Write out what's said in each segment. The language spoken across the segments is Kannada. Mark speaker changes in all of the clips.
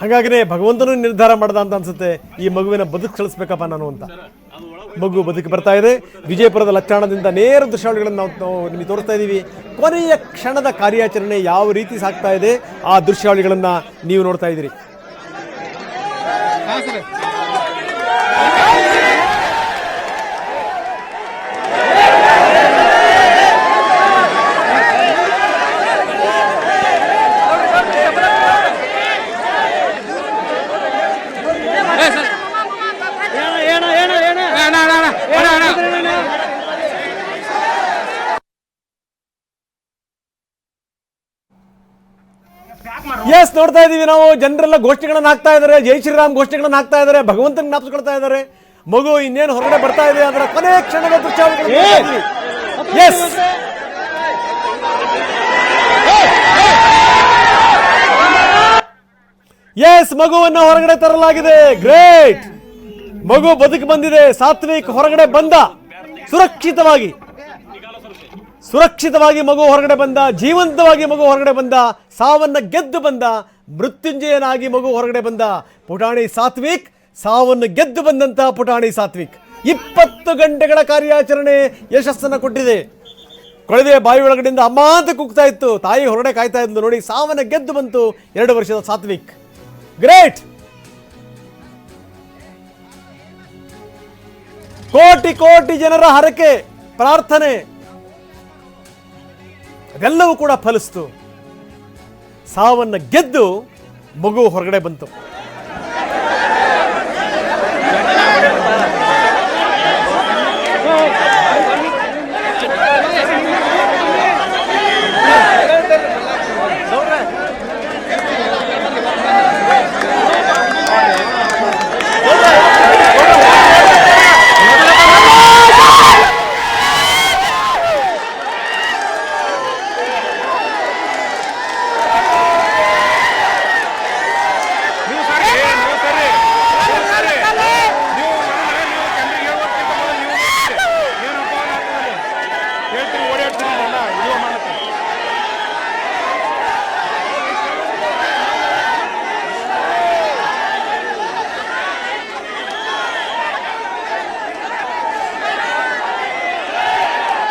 Speaker 1: ಹಾಗಾಗಿನೇ ಭಗವಂತನೂ ನಿರ್ಧಾರ ಮಾಡ್ದ ಅಂತ ಅನ್ಸುತ್ತೆ, ಈ ಮಗುವಿನ ಬದುಕು ಕಳಿಸ್ಬೇಕಪ್ಪ ನಾನು ಅಂತ. ಮಗು ಬದುಕು ಬರ್ತಾ ಇದೆ, ವಿಜಯಪುರದ ಲಕ್ಷಣದಿಂದ ನೇರ ದೃಶ್ಯಾವಳಿಗಳನ್ನು ನಾವು ನಿಮಗೆ ತೋರಿಸ್ತಾ ಇದ್ದೀವಿ. ಕೊನೆಯ ಕ್ಷಣದ ಕಾರ್ಯಾಚರಣೆ ಯಾವ ರೀತಿ ಸಾಗ್ತಾ ಇದೆ, ಆ ದೃಶ್ಯಾವಳಿಗಳನ್ನು ನೀವು ನೋಡ್ತಾ ಇದ್ದೀರಿ. ಎಸ್ ನೋಡ್ತಾ ಇದೀವಿ ನಾವು. ಜನರೆಲ್ಲ ಘೋಷಣೆಗಳನ್ನ ಹಾಕ್ತಾ ಇದ್ದಾರೆ ಜೈ ಶ್ರೀರಾಮ್ ಘೋಷಣೆಗಳನ್ನ ಹಾಕ್ತಾ ಇದ್ದಾರೆ ಭಗವಂತನ ಜ್ಞಾಪಿಸ್ಕೊಳ್ತಾ ಇದ್ದಾರೆ ಮಗು ಇನ್ನೇನು ಹೊರಗಡೆ ಬರ್ತಾ ಇದೆ ಅದರ ಕೊನೆ ಕ್ಷಣದ ದೃಶ್ಯಾವಳಿಗಳನ್ನು ಎಸ್ ಎಸ್ ಮಗುವನ್ನು ಹೊರಗಡೆ ತರಲಾಗಿದೆ. ಗ್ರೇಟ್ ಮಗು ಬದುಕು ಬಂದಿದೆ. ಸಾತ್ವಿಕ್ ಹೊರಗಡೆ ಬಂದ. ಸುರಕ್ಷಿತವಾಗಿ. ಸುರಕ್ಷಿತವಾಗಿ ಮಗು ಹೊರಗಡೆ ಬಂದ, ಜೀವಂತವಾಗಿ ಮಗು ಹೊರಗಡೆ ಬಂದ, ಸಾವನ್ನ ಗೆದ್ದು ಬಂದ, ಮೃತ್ಯುಂಜಯನಾಗಿ ಮಗು ಹೊರಗಡೆ ಬಂದ ಪುಟಾಣಿ ಸಾತ್ವಿಕ್, ಸಾವನ್ನು ಗೆದ್ದು ಬಂದಂತಹ ಪುಟಾಣಿ ಸಾತ್ವಿಕ್. ಇಪ್ಪತ್ತು ಗಂಟೆಗಳ ಕಾರ್ಯಾಚರಣೆ ಯಶಸ್ಸನ್ನು ಕೊಟ್ಟಿದೆ. ಕೊಳದೆ ಬಾಯಿ ಒಳಗಡೆಯಿಂದ ಅಮ್ಮ ಅಂತ ಕೂಗ್ತಾ ಇತ್ತು. ತಾಯಿ ಹೊರಗಡೆ ಕಾಯ್ತಾ ಇದ್ದು ನೋಡಿ, ಸಾವನ್ನ ಗೆದ್ದು ಬಂತು ಎರಡು ವರ್ಷದ ಸಾತ್ವಿಕ್. ಗ್ರೇಟ್! ಕೋಟಿ ಕೋಟಿ ಜನರ ಹರಕೆ, ಪ್ರಾರ್ಥನೆ. ಅದೆಲ್ಲವೂ ಕೂಡ ಫಲಿಸ್ತು. ಸಾವನ್ನು ಗೆದ್ದು ಮಗು ಹೊರಗಡೆ ಬಂತು
Speaker 2: ನೀವು ಸರಿ ನೀವು ಸರಿ ನೀವು ಸರಿ ನೀವು ನಾಳೆ ನೀವು ಕಣ್ಣಿಗೆ ಹೇಳ್ಬೇಕಿಂತ ಮೊದಲು ನೀವು ಬರ್ತೀರಿ. ಏನಪ್ಪ ಅನ್ನೋದು ಹೇಳ್ತೀರಿ ಓಡಾಡ್ತೀರಿ ಎಲ್ಲ ಇದು ಮಾಡುತ್ತೆ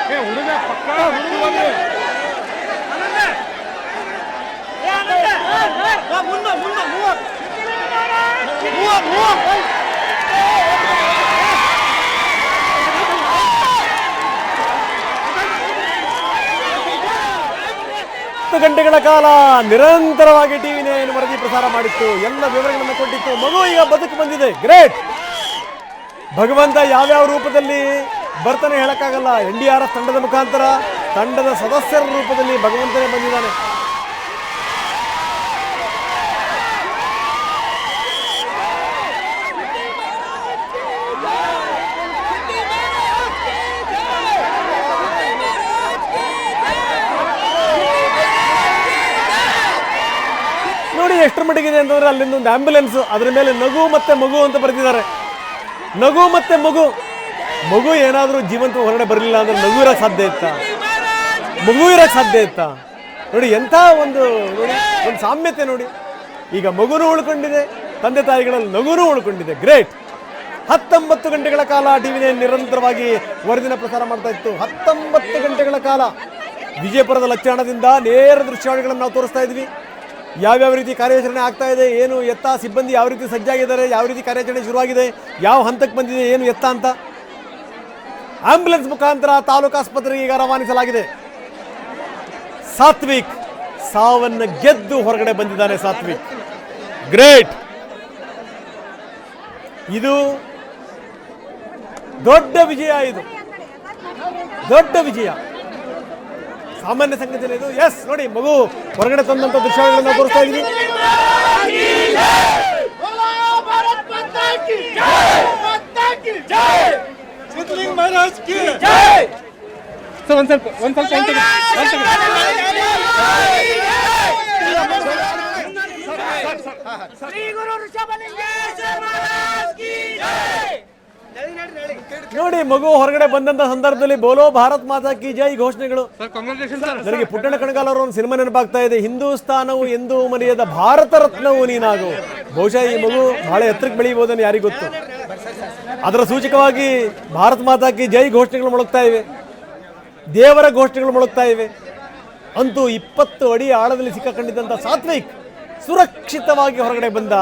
Speaker 2: ಏ ಹುಡುಗ ಪಕ್ಕ ಹುಡುಗ ಬಂದ್ರೆ
Speaker 1: ಹತ್ತು ಗಂಟೆಗಳ ಕಾಲ ನಿರಂತರವಾಗಿ ಟಿವಿ ನೇನು ವರದಿ ಪ್ರಸಾರ ಮಾಡಿತ್ತು. ಎಲ್ಲ ವಿವರಗಳನ್ನು ಕೊಟ್ಟಿತ್ತು. ಮಗು ಈಗ ಬದುಕು ಬಂದಿದೆ. ಗ್ರೇಟ್! ಭಗವಂತ ಯಾವ್ಯಾವ ರೂಪದಲ್ಲಿ ಬರ್ತಾನೆ ಹೇಳೋಕ್ಕಾಗಲ್ಲ. ಎನ್ ಡಿ ಆರ್ ಎಫ್ ತಂಡದ ಮುಖಾಂತರ ತಂಡದ ಸದಸ್ಯರ ರೂಪದಲ್ಲಿ ಭಗವಂತನೇ ಬಂದಿದ್ದಾನೆ. ನೋಡಿ ಎಷ್ಟರ ಮಟ್ಟಿಗಿದೆ ಅಂತಂದ್ರೆ ಅಲ್ಲಿಂದ ಒಂದು ಆಂಬ್ಯುಲೆನ್ಸ್, ಅದ್ರ ಮೇಲೆ ನಗು ಮತ್ತೆ ಮಗು ಅಂತ ಬರೆದಿದ್ದಾರೆ. ನಗು ಮತ್ತೆ ಮಗು. ಮಗು ಏನಾದರೂ ಜೀವಂತ ಹೊರಗಡೆ ಬರಲಿಲ್ಲ ಅಂದ್ರೆ ನಗು ಇರೋಕ್ಕೆ ಸಾಧ್ಯ ಇತ್ತ? ಮಗು ಇರೋಕ್ಕೆ ಸಾಧ್ಯ ಇತ್ತ? ನೋಡಿ, ಎಂಥ ಒಂದು ನೋಡಿ, ಒಂದು ಸಾಮ್ಯತೆ ನೋಡಿ. ಈಗ ಮಗುನೂ ಉಳ್ಕೊಂಡಿದೆ, ತಂದೆ ತಾಯಿಗಳಲ್ಲಿ ನಗುನೂ ಉಳ್ಕೊಂಡಿದೆ. ಗ್ರೇಟ್. ಹತ್ತೊಂಬತ್ತು ಗಂಟೆಗಳ ಕಾಲ ಟಿವಿ ನಿರಂತರವಾಗಿ ವರದಿನ ಪ್ರಸಾರ ಮಾಡ್ತಾ ಇತ್ತು. ಹತ್ತೊಂಬತ್ತು ಗಂಟೆಗಳ ಕಾಲ ವಿಜಯಪುರದ ಲಕ್ಷಣದಿಂದ ನೇರ ದೃಶ್ಯಾವಳಿಗಳನ್ನು ನಾವು ತೋರಿಸ್ತಾ ಇದ್ವಿ. ಯಾವ್ಯಾವ ರೀತಿ ಕಾರ್ಯಾಚರಣೆ ಆಗ್ತಾ ಇದೆ, ಏನು ಎತ್ತ, ಸಿಬ್ಬಂದಿ ಯಾವ ರೀತಿ ಸಜ್ಜಾಗಿದ್ದಾರೆ, ಯಾವ ರೀತಿ ಕಾರ್ಯಾಚರಣೆ ಶುರುವಾಗಿದೆ, ಯಾವ ಹಂತಕ್ಕೆ ಬಂದಿದೆ, ಏನು ಎತ್ತ ಅಂತ. ಆಂಬ್ಯುಲೆನ್ಸ್ ಮುಖಾಂತರ ತಾಲೂಕು ಆಸ್ಪತ್ರೆಗೆ ಈಗ ರವಾನಿಸಲಾಗಿದೆ. ಸಾತ್ವಿಕ್ ಸಾವನ್ನು ಗೆದ್ದು ಹೊರಗಡೆ ಬಂದಿದ್ದಾನೆ ಸಾತ್ವಿಕ್. ಗ್ರೇಟ್. ಇದು ದೊಡ್ಡ ವಿಜಯ ಇದು. ದೊಡ್ಡ ವಿಜಯ. ಸಾಮಾನ್ಯ ಸಂಗತಿಯಲ್ಲಿ ಇದು. ಎಸ್ ನೋಡಿ, ಮಗು ಹೊರಗಡೆ ತಂದಂತ ದೃಶ್ಯಗಳನ್ನು ತೋರಿಸ್ತಾ
Speaker 3: ಇದ್ದೀವಿ ಸಿದ್ಧಲಿಂಗ
Speaker 2: ಮಹಾರಾಜ್ ಜೈ ಸ್ವಲ್ಪ ಸ್ವಲ್ಪ
Speaker 1: ನೋಡಿ ಮಗು ಹೊರಗಡೆ ಬಂದಂತ ಸಂದರ್ಭದಲ್ಲಿ ಬೋಲೋ ಭಾರತ್ ಮಾತಾ ಕಿ ಜೈ ಘೋಷಣೆಗಳು. ನನಗೆ ಪುಟ್ಟಣ ಕಣಗಾಲ್ ಅವರ ಒಂದು ಸಿನಿಮಾ ನೆನಪಾಗ್ತಾ ಇದೆ. ಹಿಂದೂಸ್ತಾನವು ಎಂದೂ ಮನೆಯದ ಭಾರತ ರತ್ನವು ನೀನಾಗು. ಬಹುಶಃ ಈ ಮಗು ಬಹಳ ಎತ್ತರಕ್ಕೆ ಬೆಳೆಯಬಹುದನ್ನು ಯಾರಿಗೊತ್ತು ಅದರ ಸೂಚಕವಾಗಿ ಭಾರತ ಮಾತಾಕಿ ಜೈ ಘೋಷಣೆಗಳು ಮೊಳಗ್ತಾ ಇವೆ. ದೇವರ ಘೋಷಣೆಗಳು ಮೊಳಗ್ತಾ ಇವೆ. ಅಂತೂ ಇಪ್ಪತ್ತು ಅಡಿ ಆಳದಲ್ಲಿ ಸಿಕ್ಕಾಕೊಂಡಿದ್ದಂಥ ಸಾತ್ವಿಕ್ ಸುರಕ್ಷಿತವಾಗಿ ಹೊರಗಡೆ ಬಂದ,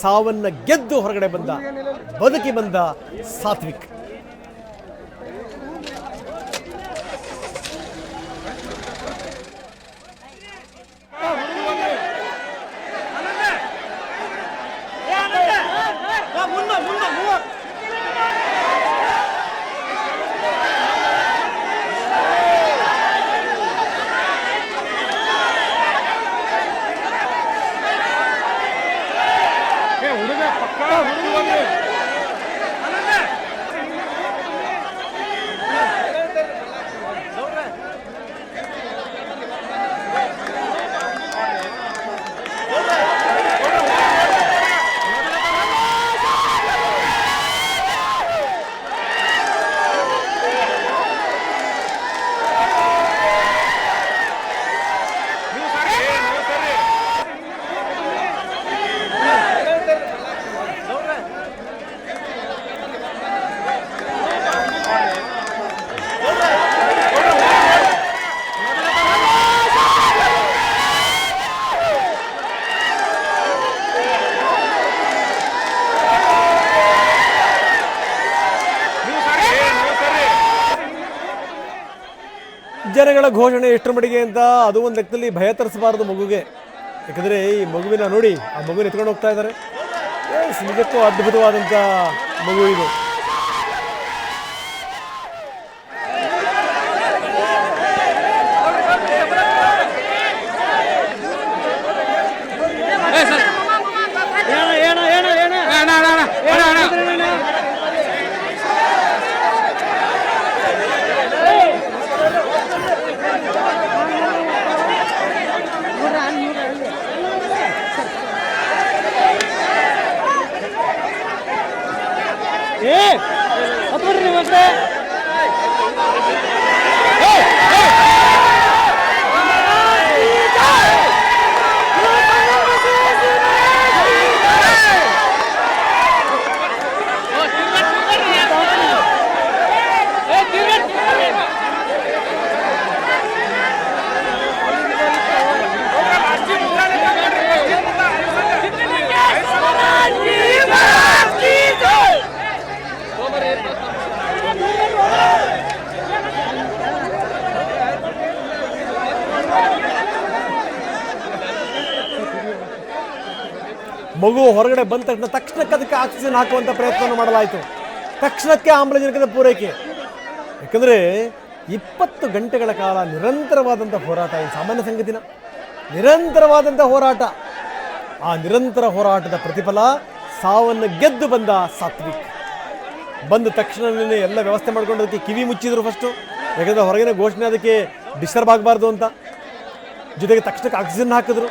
Speaker 1: ಸಾವನ್ನ ಗೆದ್ದು ಹೊರಗಡೆ ಬಂದ, ಬದುಕಿ ಬಂದ ಸಾತ್ವಿಕ್
Speaker 2: ಏ ಹುಡುಗ ಪಕ್ಕ ಹುಡುಗ ಬಂದು ನೀವು ಸರಿ ನೀವು ಸರಿ ನೀವು ಸರಿ ನೀವು ಸರಿ
Speaker 1: ಜನಗಳ ಘೋಷಣೆ ಎಷ್ಟರ ಮಟ್ಟಿಗೆ ಅಂತ ಅದು ಒಂದು ಲೆಕ್ಕದಲ್ಲಿ ಭಯ ತರಿಸಬಾರದು ಮಗುಗೆ. ಯಾಕಂದರೆ ಈ ಮಗುವಿನ ನೋಡಿ ಆ ಮಗುವಿನ ಎತ್ಕೊಂಡು ಹೋಗ್ತಾ ಇದ್ದಾರೆ. ನಿಜಕ್ಕೂ ಅದ್ಭುತವಾದಂಥ ಮಗು ಇದು. ಮಗು ಹೊರಗಡೆ ಬಂದ ತಕ್ಷಣ ತಕ್ಷಣಕ್ಕೆ ಅದಕ್ಕೆ ಆಕ್ಸಿಜನ್ ಹಾಕುವಂಥ ಪ್ರಯತ್ನವನ್ನು ಮಾಡಲಾಯಿತು. ತಕ್ಷಣಕ್ಕೆ ಆಮ್ಲಜನಕದ ಪೂರೈಕೆ. ಯಾಕಂದರೆ ಇಪ್ಪತ್ತು ಗಂಟೆಗಳ ಕಾಲ ನಿರಂತರವಾದಂಥ ಹೋರಾಟ, ಈ ಸಾಮಾನ್ಯ ಸಂಗತಿನ. ನಿರಂತರವಾದಂಥ ಹೋರಾಟ. ಆ ನಿರಂತರ ಹೋರಾಟದ ಪ್ರತಿಫಲ ಸಾವನ್ನು ಗೆದ್ದು ಬಂದ ಸಾತ್ವಿಕ್. ಬಂದ ತಕ್ಷಣವೇ ಎಲ್ಲ ವ್ಯವಸ್ಥೆ ಮಾಡ್ಕೊಂಡು ಅದಕ್ಕೆ ಕಿವಿ ಮುಚ್ಚಿದ್ರು ಫಸ್ಟು ಯಾಕಂದರೆ ಹೊರಗಿನ ಘೋಷಣೆ ಅದಕ್ಕೆ ಡಿಸ್ಟರ್ಬ್ ಆಗಬಾರ್ದು ಅಂತ. ಜೊತೆಗೆ ತಕ್ಷಣಕ್ಕೆ ಆಕ್ಸಿಜನ್ ಹಾಕಿದ್ರು.